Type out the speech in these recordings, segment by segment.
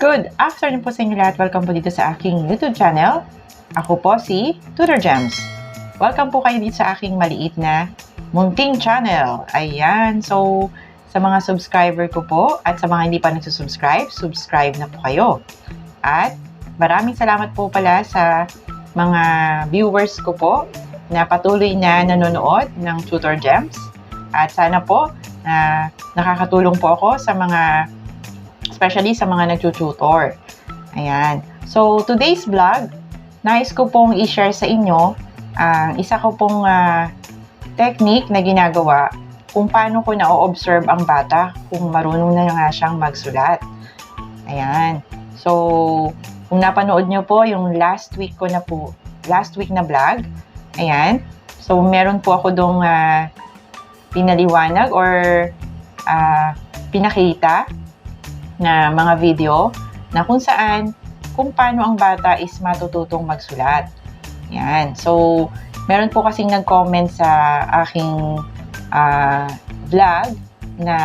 Good afternoon po sa inyo lahat. Welcome po dito sa aking YouTube channel. Ako po si Tutor Gems. Welcome po kayo dito sa aking maliit na munting channel. Ayan. So, sa mga subscriber ko po at sa mga hindi pa nagsusubscribe, subscribe na po kayo. At maraming salamat po pala sa mga viewers ko po na patuloy na nanonood ng Tutor Gems. At sana po na nakakatulong po ako sa mga especially sa mga nagtututor. Ayan. So, today's vlog, nais ko pong i-share sa inyo ang isa ko pong ah, technique na ginagawa kung paano ko na-observe ang bata kung marunong na nga siyang magsulat. Ayan. So, kung napanood nyo po yung last week ko na po, last week na vlog, ayan. So, meron po ako dong ah, pinaliwanag or ah, pinakita na mga video na kung saan kung paano ang bata is matututong magsulat. Yan. So, meron po kasing nag-comment sa aking ah, vlog na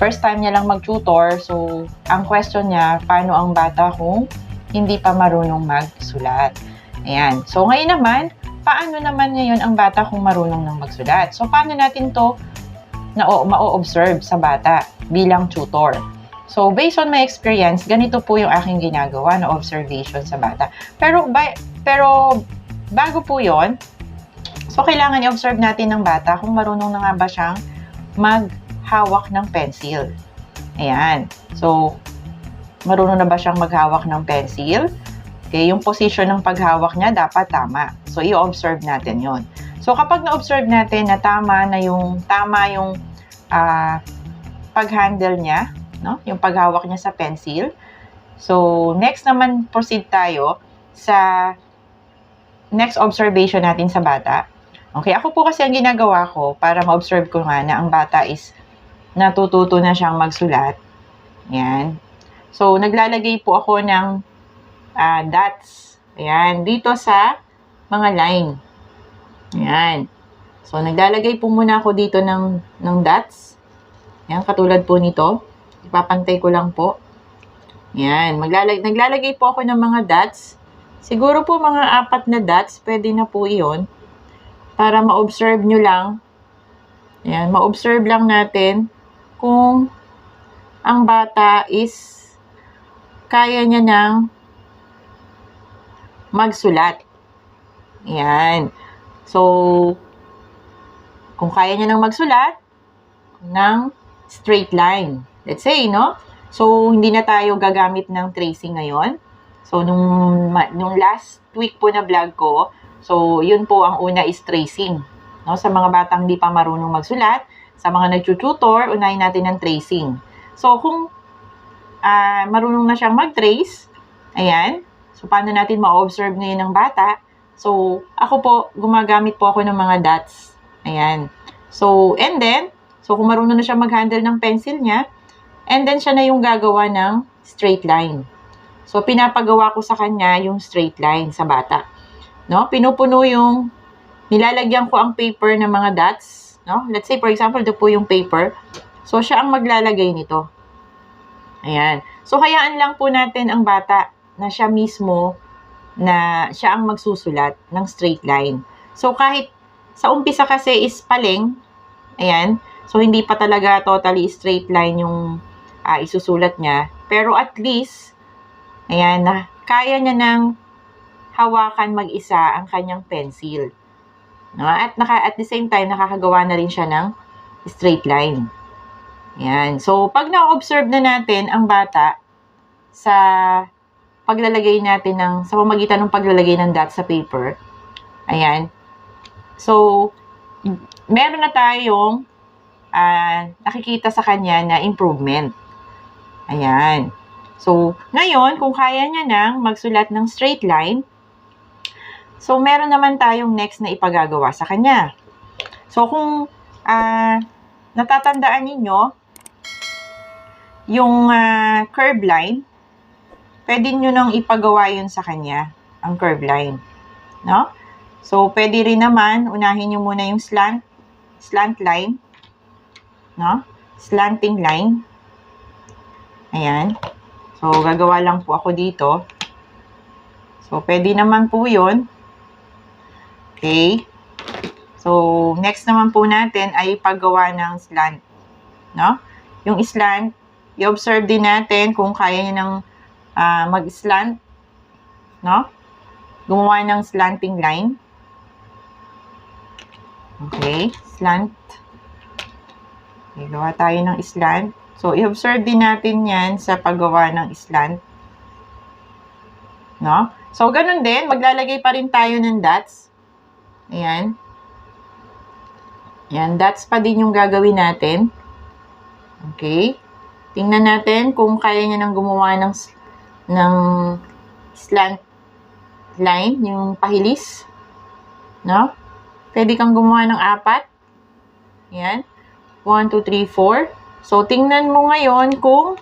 first time niya lang mag-tutor. So, ang question niya, paano ang bata kung hindi pa marunong magsulat? Ayan. So, ngayon naman, paano naman ngayon ang bata kung marunong nang magsulat? So, paano natin to na ma-observe sa bata bilang tutor. So, based on my experience, ganito po yung aking ginagawa na observation sa bata. Pero, by, pero bago po yon so kailangan i-observe natin ng bata kung marunong na nga ba siyang maghawak ng pencil. Ayan. So, marunong na ba siyang maghawak ng pencil? Okay, yung position ng paghawak niya dapat tama. So, i-observe natin yon So, kapag na-observe natin na tama na yung, tama yung ah, pag-handle niya, no? yung paghawak niya sa pencil. So, next naman proceed tayo sa next observation natin sa bata. Okay, ako po kasi ang ginagawa ko para ma-observe ko nga na ang bata is natututo na siyang magsulat. Yan. So, naglalagay po ako ng ah, dots. Ayan, dito sa mga line. Ayan. So, naglalagay po muna ako dito ng, ng dots. Ayan, katulad po nito. Ipapantay ko lang po. Ayan, maglalag, naglalagay po ako ng mga dots. Siguro po mga apat na dots, pwede na po iyon. Para ma-observe nyo lang. Ayan, ma-observe lang natin kung ang bata is kaya niya ng magsulat. Ayan. So, kung kaya niya nang magsulat ng straight line. Let's say, no? So, hindi na tayo gagamit ng tracing ngayon. So, nung, nung last week po na vlog ko, so, yun po ang una is tracing. No? Sa mga batang hindi pa marunong magsulat, sa mga nagtututor, unahin natin ang tracing. So, kung ah, marunong na siyang mag-trace, ayan, so, paano natin ma-observe ngayon ng bata? So, ako po, gumagamit po ako ng mga dots. Ayan. So, and then, so kung marunong na siya mag-handle ng pencil niya, and then siya na yung gagawa ng straight line. So, pinapagawa ko sa kanya yung straight line sa bata. No? Pinupuno yung, nilalagyan ko ang paper ng mga dots. No? Let's say, for example, ito po yung paper. So, siya ang maglalagay nito. Ayan. So, hayaan lang po natin ang bata na siya mismo na siya ang magsusulat ng straight line. So, kahit sa umpisa kasi is paling, ayan, so hindi pa talaga totally straight line yung ah, isusulat niya. Pero at least, ayan, na, kaya niya nang hawakan mag-isa ang kanyang pencil. No? At naka, at the same time, nakakagawa na rin siya ng straight line. Ayan. So, pag na-observe na natin ang bata sa paglalagay natin ng, sa pamagitan ng paglalagay ng dots sa paper, ayan, So, meron na tayong ah, nakikita sa kanya na improvement. Ayan. So, ngayon, kung kaya niya nang magsulat ng straight line, so meron naman tayong next na ipagagawa sa kanya. So, kung ah, natatandaan ninyo, yung ah, curve line, pwede nyo nang ipagawa yun sa kanya, ang curve line. No? So, pwede rin naman, unahin nyo muna yung slant, slant line. No? Slanting line. Ayan. So, gagawa lang po ako dito. So, pwede naman po yun. Okay. So, next naman po natin ay paggawa ng slant. No? Yung slant, i-observe din natin kung kaya niya ng ah, mag-slant. No? Gumawa ng slanting line. Okay. Slant. Okay, gawa tayo ng slant. So, i-observe din natin yan sa paggawa ng slant. No? So, ganun din. Maglalagay pa rin tayo ng dots. Ayan. Ayan, dots pa din yung gagawin natin. Okay. Tingnan natin kung kaya niya nang gumawa ng, ng slant line, yung pahilis. No? Pwede kang gumawa ng apat. Ayan. 1, 2, 3, 4. So, tingnan mo ngayon kung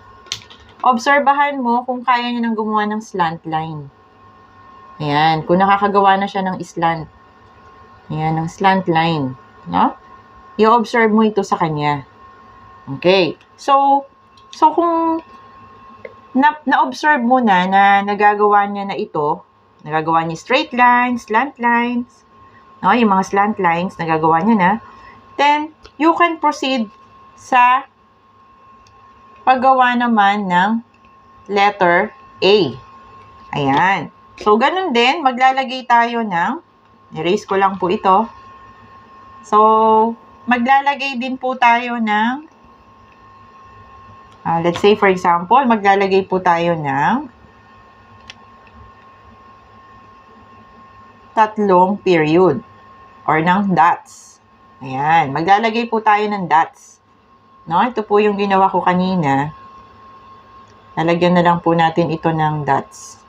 obserbahan mo kung kaya niya nang gumawa ng slant line. Ayan. Kung nakakagawa na siya ng slant. Ayan, ng slant line. No? I-observe mo ito sa kanya. Okay. So, so kung na, na-observe mo na na nagagawa niya na ito, nagagawa niya straight lines, slant lines, no, yung mga slant lines, nagagawa niya na, then, you can proceed sa paggawa naman ng letter A. Ayan. So, ganun din, maglalagay tayo ng, erase ko lang po ito. So, maglalagay din po tayo ng, ah, let's say for example, maglalagay po tayo ng tatlong period or ng dots. Ayan, maglalagay po tayo ng dots. No, ito po yung ginawa ko kanina. Lalagyan na lang po natin ito ng dots.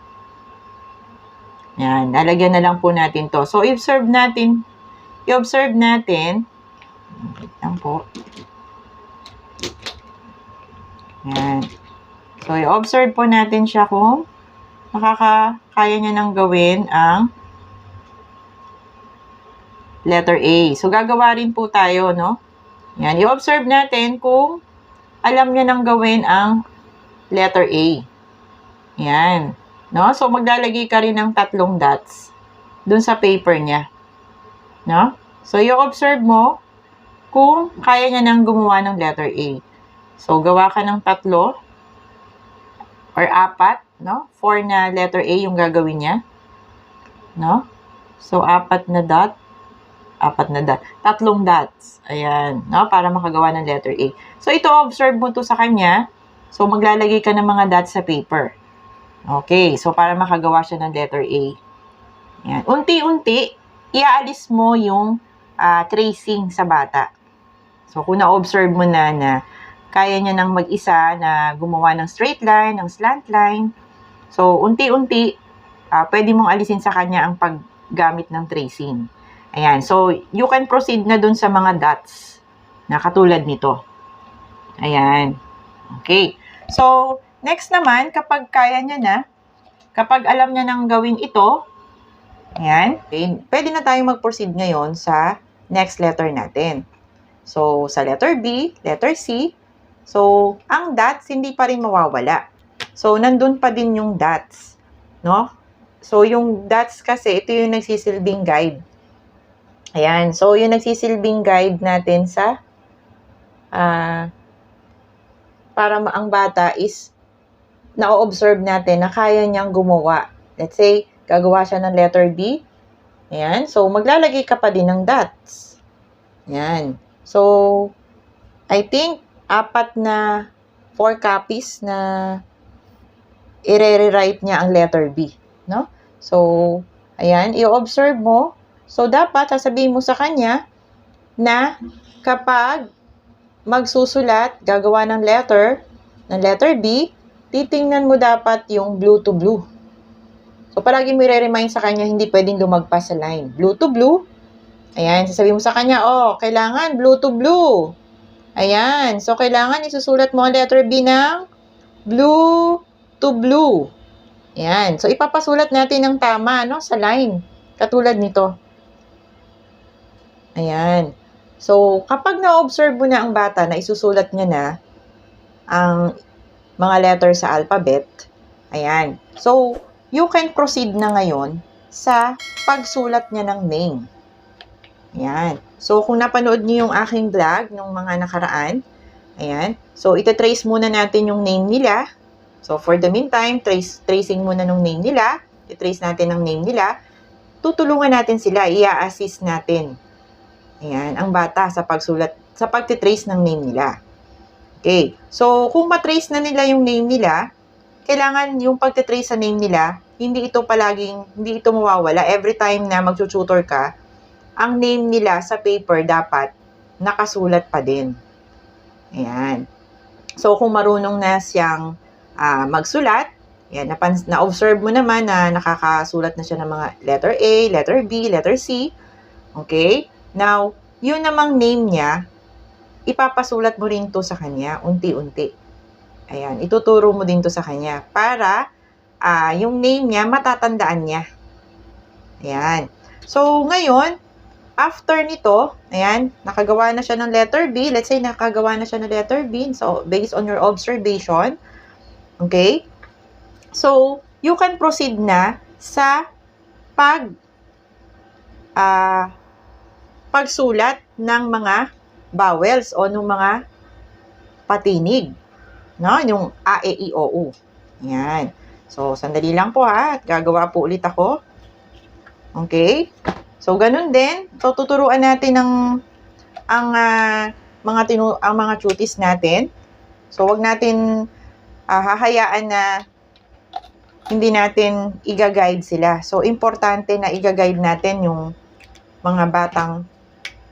Yan, lalagyan na lang po natin to. So, i-observe natin, i-observe natin, wait po. Yan. So, i-observe po natin siya kung makakakaya niya nang gawin ang letter A. So, gagawa rin po tayo, no? Yan, i-observe natin kung alam niya nang gawin ang letter A. Yan. No? So, maglalagay ka rin ng tatlong dots dun sa paper niya. No? So, i-observe mo kung kaya niya nang gumawa ng letter A. So, gawa ka ng tatlo or apat, no? Four na letter A yung gagawin niya. No? So, apat na dot. Apat na dot. Tatlong dots. Ayan. No? Para makagawa ng letter A. So, ito, observe mo to sa kanya. So, maglalagay ka ng mga dots sa paper. Okay. So, para makagawa siya ng letter A. Ayan. Unti-unti, iaalis mo yung ah, tracing sa bata. So, kung na-observe mo na na kaya niya nang mag-isa na gumawa ng straight line, ng slant line. So, unti-unti, ah, pwede mong alisin sa kanya ang paggamit ng tracing. Ayan. So, you can proceed na dun sa mga dots na katulad nito. Ayan. Okay. So, next naman, kapag kaya niya na, kapag alam niya nang gawin ito, ayan, okay, pwede na tayong mag-proceed ngayon sa next letter natin. So, sa letter B, letter C, so, ang dots hindi pa rin mawawala. So, nandun pa din yung dots. No? So, yung dots kasi, ito yung nagsisilbing guide. Ayan. So, yung nagsisilbing guide natin sa ah para ang bata is na-observe natin na kaya niyang gumawa. Let's say, gagawa siya ng letter B. Ayan. So, maglalagay ka pa din ng dots. Ayan. So, I think, apat na four copies na i-rewrite niya ang letter B. No? So, ayan, i-observe mo. So, dapat sasabihin mo sa kanya na kapag magsusulat, gagawa ng letter, ng letter B, titingnan mo dapat yung blue to blue. So, palagi mo i-remind sa kanya, hindi pwedeng lumagpas sa line. Blue to blue. Ayan, sasabihin mo sa kanya, oh, kailangan blue to blue. Ayan, so kailangan isusulat mo ang letter B ng blue to blue. Ayan, so ipapasulat natin ng tama, no, sa line. Katulad nito. Ayan. So, kapag na-observe mo na ang bata na isusulat niya na ang mga letter sa alphabet. Ayan. So, you can proceed na ngayon sa pagsulat niya ng name. Ayan. So, kung napanood niyo yung aking vlog nung mga nakaraan, ayan. So, ite-trace muna natin yung name nila. So, for the meantime, trace, tracing muna ng name nila. I-trace natin ang name nila. Tutulungan natin sila, i-assist natin. Ayan, ang bata sa pagsulat, sa pagtitrace ng name nila. Okay. So, kung matrace na nila yung name nila, kailangan yung pagtitrace sa name nila, hindi ito palaging, hindi ito mawawala. Every time na mag-tutor ka, ang name nila sa paper dapat nakasulat pa din. Ayan. So, kung marunong na siyang ah, magsulat, yan, napans- na-observe mo naman na nakakasulat na siya ng mga letter A, letter B, letter C. Okay? Now, yun namang name niya, ipapasulat mo rin to sa kanya, unti-unti. Ayan, ituturo mo din to sa kanya para ah, yung name niya, matatandaan niya. Ayan. So, ngayon, after nito, ayan, nakagawa na siya ng letter B. Let's say, nakagawa na siya ng letter B. So, based on your observation, okay? So, you can proceed na sa pag ah pagsulat ng mga vowels o ng mga patinig. No? Yung A, E, I, O, U. Yan. So, sandali lang po ha. Gagawa po ulit ako. Okay? So, ganun din. So, tuturuan natin ng ang ah, mga tinu ang mga cuties natin. So, wag natin ah, hahayaan na hindi natin iga-guide sila. So, importante na iga-guide natin yung mga batang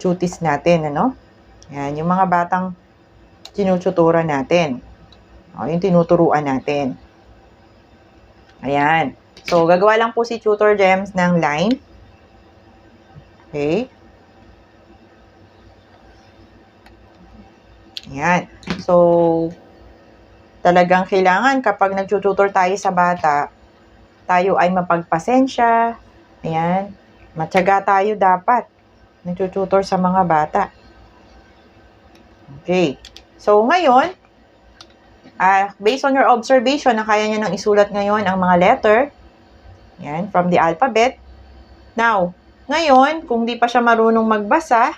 cuties natin, ano? Yan, yung mga batang tinututuran natin. O, yung tinuturuan natin. Ayan. So, gagawa lang po si Tutor Gems ng line. Okay. Ayan. So, talagang kailangan kapag nagtututor tayo sa bata, tayo ay mapagpasensya. Ayan. Matyaga tayo dapat. Nagtututor sa mga bata. Okay. So, ngayon, ah based on your observation na kaya niya nang isulat ngayon ang mga letter, yan, from the alphabet. Now, ngayon, kung di pa siya marunong magbasa,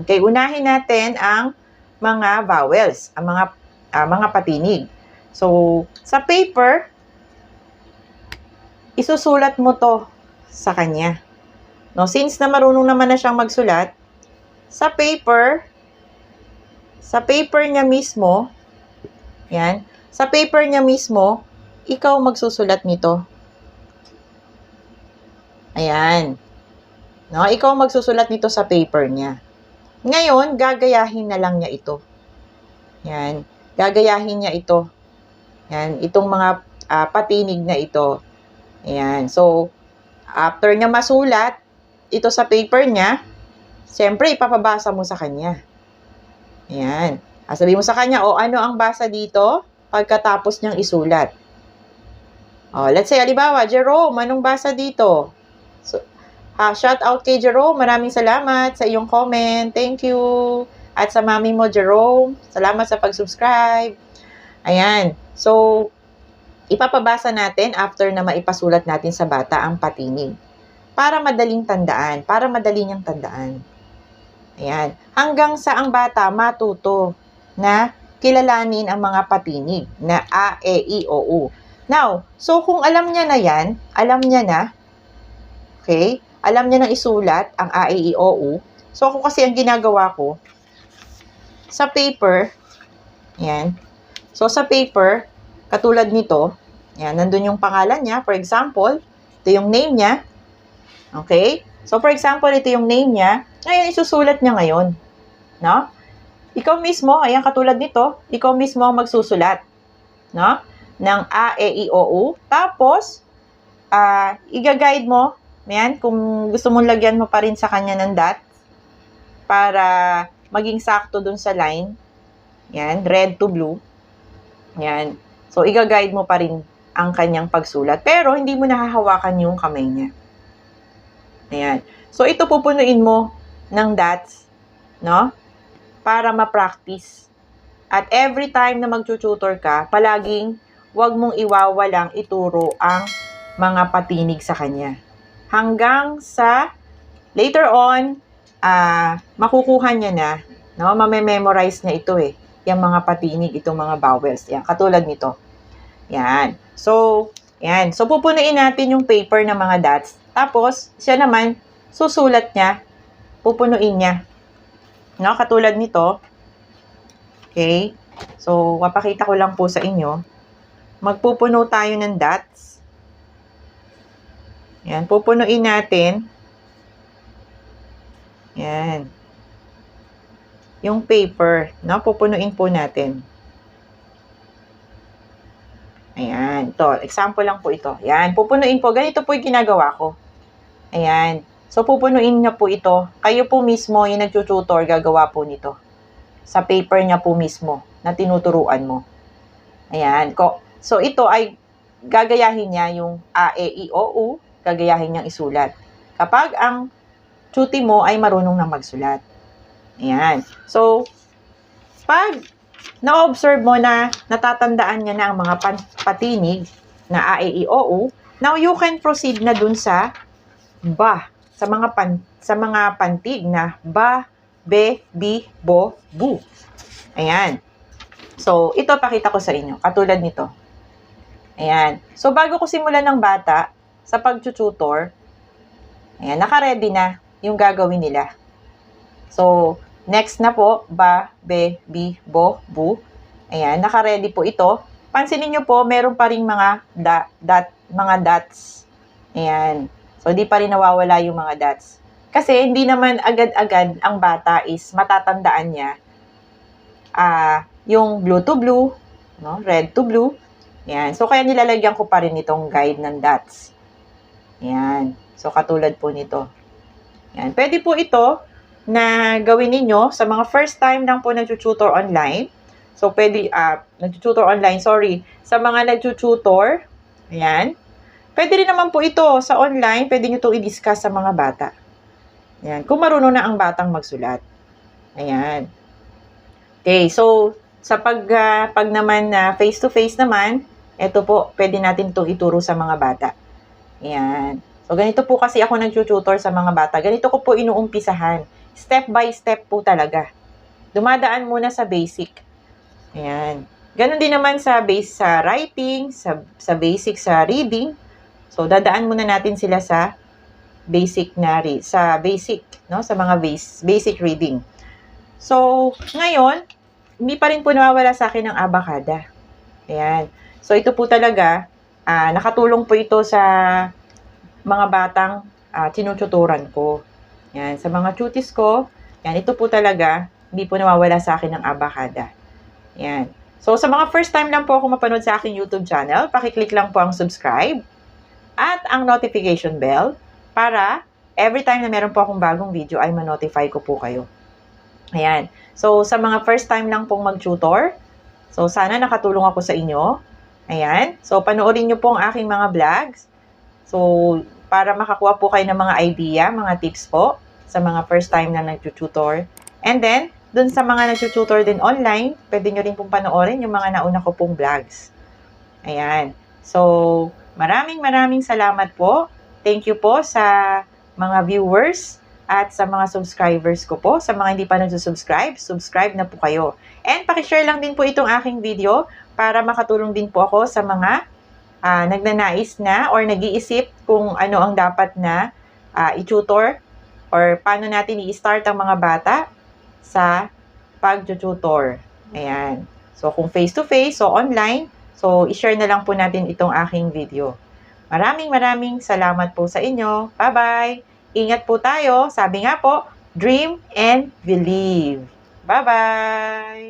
okay, unahin natin ang mga vowels, ang mga ah, mga patinig. So, sa paper, isusulat mo to sa kanya. No, since na marunong naman na siyang magsulat, sa paper, sa paper niya mismo, yan, sa paper niya mismo, ikaw magsusulat nito. Ayan. No, ikaw magsusulat nito sa paper niya. Ngayon, gagayahin na lang niya ito. Yan. Gagayahin niya ito. Yan. Itong mga ah, patinig na ito. Ayan. So, after niya masulat, ito sa paper niya, siyempre, ipapabasa mo sa kanya. Ayan. Ah, sabi mo sa kanya, o ano ang basa dito pagkatapos niyang isulat. Oh, let's say, alibawa, Jerome, anong basa dito? Ah, shout out kay Jerome. Maraming salamat sa iyong comment. Thank you. At sa mami mo, Jerome, salamat sa pag-subscribe. Ayan. So, ipapabasa natin after na maipasulat natin sa bata ang patinig. Para madaling tandaan. Para madali niyang tandaan. Ayan. Hanggang sa ang bata matuto na kilalanin ang mga patinig na A, E, I, O, U. Now, so kung alam niya na yan, alam niya na, okay, alam niya na isulat ang A, E, I, O, U. So, ako kasi ang ginagawa ko, sa paper, yan. So, sa paper, katulad nito, yan, nandun yung pangalan niya. For example, ito yung name niya. Okay? So, for example, ito yung name niya. Ngayon, isusulat niya ngayon. No? Ikaw mismo, ayan katulad nito, ikaw mismo ang magsusulat. No? Ng A, E, I, O, U. Tapos, ah, iga-guide mo, yan, kung gusto mong lagyan mo pa rin sa kanya ng dot, para maging sakto dun sa line. Yan, red to blue. Yan. So, iga-guide mo pa rin ang kanyang pagsulat. Pero, hindi mo nahahawakan yung kamay niya. Ayan. So, ito pupunuin mo ng dots, no? Para ma-practice. At every time na magtututor ka, palaging wag mong iwawalang ituro ang mga patinig sa kanya. Hanggang sa later on, ah makukuha niya na, no? Mame-memorize niya ito eh. Yung mga patinig, itong mga vowels. Yan, katulad nito. Yan. So, yan. So, pupunuin natin yung paper ng mga dots. Tapos, siya naman, susulat niya, pupunuin niya. No? Katulad nito. Okay. So, papakita ko lang po sa inyo. Magpupuno tayo ng dots. Yan. Pupunuin natin. Yan. Yung paper. No? Pupunuin po natin. Ayan. Ito, example lang po ito. Ayan, pupunuin po. Ganito po yung ginagawa ko. Ayan. So, pupunuin niya po ito. Kayo po mismo, yung nagtututor, gagawa po nito. Sa paper niya po mismo na tinuturuan mo. Ayan. So, ito ay gagayahin niya yung A, E, I, O, U. Gagayahin niyang isulat. Kapag ang tuti mo ay marunong na magsulat. Ayan. So, pag na-observe mo na natatandaan niya na ang mga patinig na A, E, I, O, U, now you can proceed na dun sa ba, sa mga pan, sa mga pantig na ba, be, bi, bo, bu. Ayan. So, ito pakita ko sa inyo. Katulad nito. Ayan. So, bago ko simulan ng bata sa pag-tutor, ayan, naka-ready na yung gagawin nila. So, next na po, ba, be, bi, bo, bu. Ayan, naka-ready po ito. Pansinin nyo po, meron pa rin mga da, dot, mga dots. Ayan. So, di pa rin nawawala yung mga dots. Kasi, hindi naman agad-agad ang bata is matatandaan niya ah yung blue to blue, no? red to blue. Ayan. So, kaya nilalagyan ko pa rin itong guide ng dots. Ayan. So, katulad po nito. Ayan. Pwede po ito na gawin ninyo sa mga first time lang po nag-tutor online. So, pwede, ah, nag-tutor online, sorry. Sa mga nag-tutor, ayan. Pwede rin naman po ito sa online, pwede nyo ito i-discuss sa mga bata. Ayan. Kung marunong na ang batang magsulat. Ayan. Okay, so, sa pag, ah, pag naman na face-to-face naman, ito po, pwede natin itong ituro sa mga bata. Ayan. So, ganito po kasi ako nag-tutor sa mga bata. Ganito ko po inuumpisahan. Step by step po talaga. Dumadaan muna sa basic. Ayan. Ganon din naman sa base sa writing, sa, sa basic sa reading. So, dadaan muna natin sila sa basic na re- sa basic, no? Sa mga base, basic reading. So, ngayon, hindi pa rin po nawawala sa akin ang abakada. Ayan. So, ito po talaga, ah, nakatulong po ito sa mga batang ah, tinututuran ko. Yan, sa mga tutis ko, yan, ito po talaga, hindi po nawawala sa akin ng abakada. Yan. So, sa mga first time lang po ako mapanood sa aking YouTube channel, pakiclick lang po ang subscribe at ang notification bell para every time na meron po akong bagong video ay ma-notify ko po kayo. Ayan. So, sa mga first time lang pong mag-tutor, so sana nakatulong ako sa inyo. Ayan. So, panoorin nyo po ang aking mga vlogs. So, para makakuha po kayo ng mga idea, mga tips po sa mga first time na nag-tutor. And then, dun sa mga nag-tutor din online, pwede nyo rin pong panoorin yung mga nauna ko pong vlogs. Ayan. So, maraming maraming salamat po. Thank you po sa mga viewers at sa mga subscribers ko po. Sa mga hindi pa nag-subscribe, subscribe na po kayo. And pakishare lang din po itong aking video para makatulong din po ako sa mga ah, nagnanais na or nag-iisip kung ano ang dapat na ah, i-tutor or paano natin i-start ang mga bata sa pag-tutor. Ayan. So, kung face-to-face o online, so i-share na lang po natin itong aking video. Maraming maraming salamat po sa inyo. Bye-bye! Ingat po tayo. Sabi nga po, dream and believe. Bye-bye!